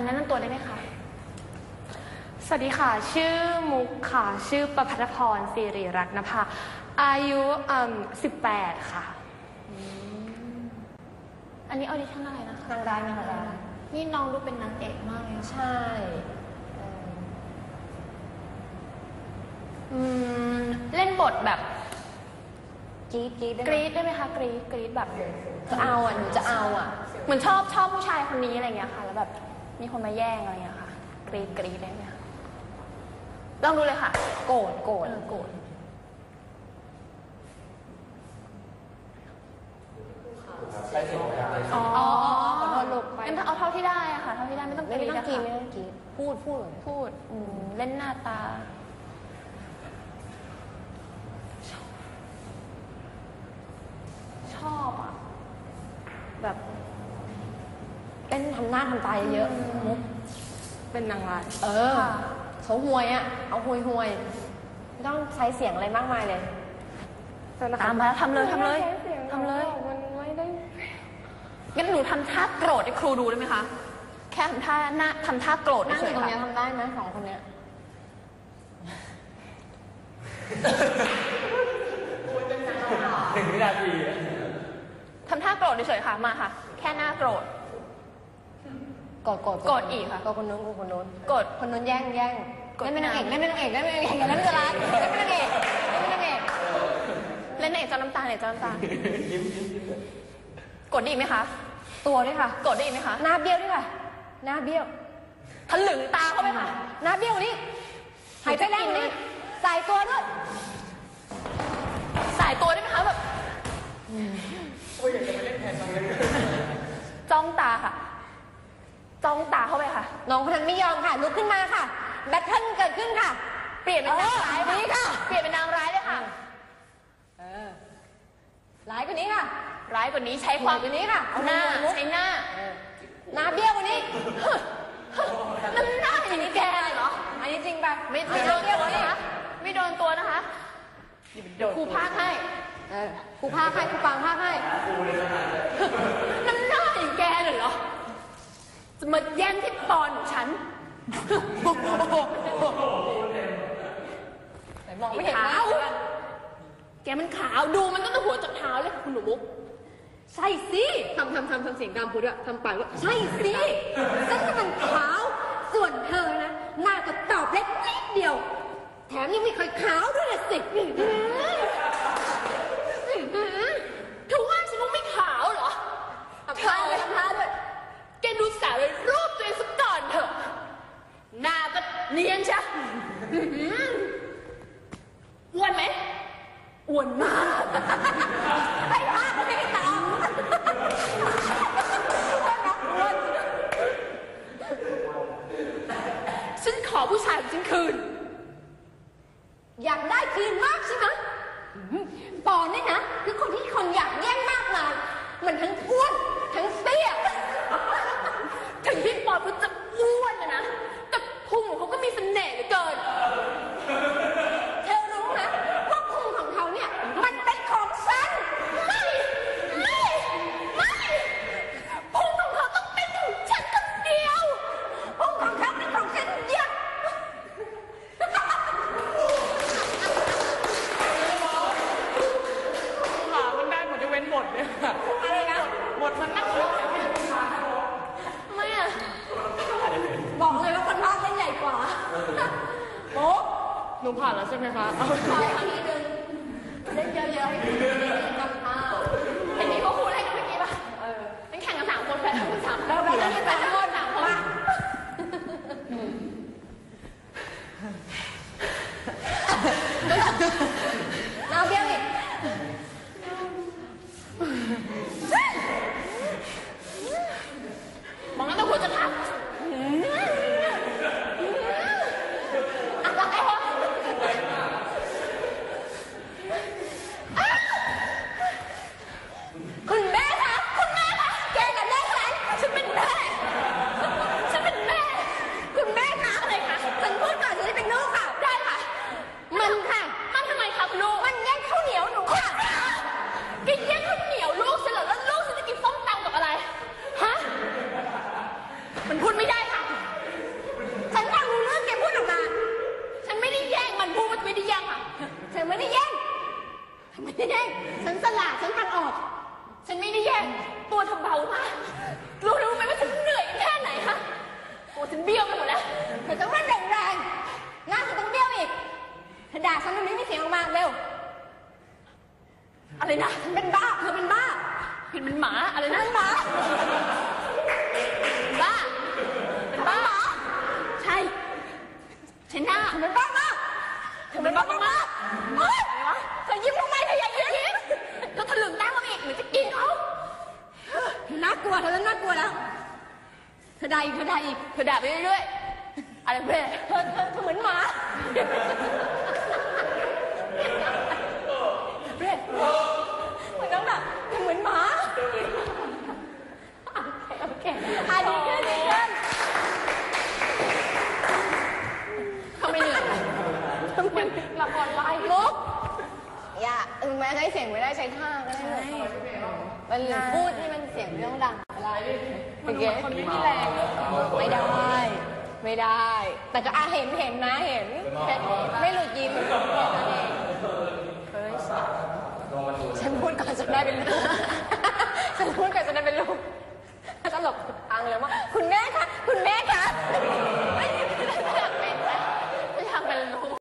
อ่าแนะนำตัวได้ไหมคะ สวัสดีค่ะ ชื่อมุกค่ะ ชื่อประพัฒพรสิริรัตนภาอายุอ่า18ค่ะ อันนี้ออดิชั่นอะไรนะคะนางร้ายนางร้ายนี่น้องดูเป็นนางเอกมากเลยค่ะใช่เอออืมเล่นบทแบบกรี๊ดกรี๊ดได้กไหมรี๊ดได้ไหมคะกรี๊ดกรี๊ดแบบจะเอาอะหนูจะเอาอะ เหมือนชอบชอบผู้ชายคนนี้อะไรเงี้ยค่ะ แล้วแบบ มีคนมาแย่งอะไรเงี้ยค่ะ กรี๊ดกรี๊ดได้ไหมคะลองดูเลยค่ะ โกรธโกรธเออโกรธอ๋อขอโทษลูกงั้นเอาเท่าที่ได้อะค่ะ เท่าที่ได้ไม่ต้องกไม่รี๊ดต้องอะกรี๊ดค่ะไม่ต้องกรี๊ดพูดพูดเลยพูดอืมเล่นหน้าตา ชอบอะแบบ เล่นทำหน้าทำตาเยอะๆมุกเป็นนางร้ายเออค่ะเขาห่วยอะ เอาห่วยห่วยไม่ต้องใช้เสียงอะไรมากมายเลย ตามมาแล้วทำเลยทำเลยไม่ใช้สีงทำเลยมันไม่ได้งั้นหนูทำท่าโกรธให้ครูดูได้ไหมคะ แค่ทำท่าหน้าทำท่าโกรธนั่งอเฉยู่ยตรงๆเนี้ยค่ะทำได้ไหมสองคนเนี้ยหนึ่งวินาทีทำท่าโกรธเฉยๆค่ะ มาค่ะ แค่หน้าโกรธ กดกดกดอีกค่ะ กดคนนู้นกดคนนู้นกดคนนู้นแย่งแย่งกด เล่นเป็นนางเอกเล่นเป็นนางเอกเล่นเป็นนางเอกอย่าเล่นเป็นดาราเล่นเป็นนางเอกเล่นเป็นนางเอกเล่นเอกจอน้ำตาเอกจอน้ำตา กดได้อีกไหมคะ ตัวด้วยค่ะ กดได้อีกไหมคะ หน้าเบี้ยวด้วยค่ะ หน้าเบี้ยวทะลึงตาเข้าไปค่ะ หน้าเบี้ยวกว่านี้หายใจแรงกว่านี้ใส่ตัวด้วย สายตัวได้ไหมคะแบบ จ้องตาค่ะ จ้องตาเข้าไปค่ะ น้องคนนั้นไม่ยอมค่ะ ลุกขึ้นมาค่ะ แบทเทิลเกิดขึ้นค่ะ เปลี่ยนเป็นนางร้ายเออดีค่ะ เปลี่ยนเป็นนางร้ายเลยค่ะ เออ ร้ายกว่านี้ค่ะ ร้ายกว่านี้ใช้ความร้ายกว่านี้ค่ะหน้าเอาหน้าใช้หน้า หน้าเบี้ยวกว่านี้น้ำหน้าอย่างนี้แกเลยเหรอ อันนี้จริงป่ะไม่หไม่โดน้านเบี้ยวตัวกว่านี้นะคะไม่โดนตัวนะคะครูพากให้เออครูพากให้ครูฟังพากให้น้ำหน้าอย่างแกเลยเหรอ จะมาแย่งที่ปอนของฉันมองไม่เห็นขาวนะแกมันขาวดูมันตั้งแต่หัวจนเท้าเลยค่ะคุณหนูมุกใช่สิทำทำทำทำเสียงดำพูดด้วยทำปากว่าใช่สิฉันก็มันขาว ส่วนเธอนะหน้าก็ตอบเล็กนิดเดียว แถมยังไม่เคยขาวด้วยนะสิ เธอว่าฉันว่าไม่ขาวเหรอ ทำท่าเลยทำท่าด้วย แกดูสาวเลยรูปตัวเองสักก่อนเถอะ หน้าก็เนียนใช่อื้อหืออ้วนไหมอ้ วนมากไอ้ภาคไม่ได้ตอฉันขอผู้ชายของฉันคืน อยากได้คืนมากใช่ไหมปอนเนี่ยนะ คือคนที่คนอยากแย่งมากมายมันทั้งอ้วนทั้งเตี้ย ถึงพี่ปอนเขาจะอ้วนนะนะ แต่พุงของเขาก็มีเสน่ห์เหลือเกิน เธอรู้ไหมว่าพุงของเขาเนี่ย มันเป็นของฉัน ไม่ ไม่ ไม่พุงของเขาต้องเป็นของฉันคนเดียว พุงของเขาเป็นของฉันเดียว ขามันได้หมดจะเว้นหมดเนี่ย อะไรนะ หมดมันนั่ง ไม่อะ บอกเลยว่าคนภาคเล่นใหญ่กว่าโป๊ะหนูผ่านแล้วใช่ไหมคะขออีกทีหนึงเล่นเยอะๆให้จำท่าเห็นที่เขาพูดอะไรกันเมื่อกี้ป่ะเออนั่นแข่งกันสามคนแพ้กันสามเราแบบนั้นเป็นคนสามคนมาเราเบี้ยวอีก ฉันไม่ได้แย่งไม่ได้แย่งฉันสลาดฉันทางออก ฉันไม่ได้แย่งตัวเธอเบามากรู้รู้ไหมว่าฉันเหนื่อยแค่ไหนฮะตัวฉันเบี้ยวไปหมดแล้วเธอต้องเล่นแรงๆหน้านธอต้องเบี้ยวอีกเธอด่าฉันตรงนี้ไม่เสียงออกมาเร็วอะไรนะฉันเป็นบ้าเธอเป็นบ้าเห็นเป็นหมาอะไรนะหมาบ้าเป็นบ้าใช่ฉันหน้าเป็นบ้า มากเธอเป็นบ้ามาเฮ้ยอะไรวะเธอยิ้มทำไมเธออย่ายิ้มเธอถลึงหน้ามาอีกเหมือนจะกินเขาน่ากลัวเธอเริ่มน่ากลัวแล้วเธอด่าอีกเธอด่าอีกเธอด่าไปเรื่อยๆอะไรเพื่อนเธอเธอเธอเหมือนหมาเพื่อนเหมือนน้องแบบเธอเหมือนหมา โอเค อะดีขึ้นดีขึ้น เขาไม่เหนื่อยเหมือนละครไล่ มุกอย่าถึงแม้ใช้เสียงไม่ได้ใช้ท่าก็ได้เลยมันพูดที่มันเสียงไม่ต้องดังเวลาโอเคคนไม่มีแรงไม่ได้ ไม่ได้ แต่ก็อะเห็นเห็นนะเห็นเห็น ไม่หลุดยิ้มแค่นั้นเองเฮ้ยฉันพูดก่อนจะได้เป็นเรื่อง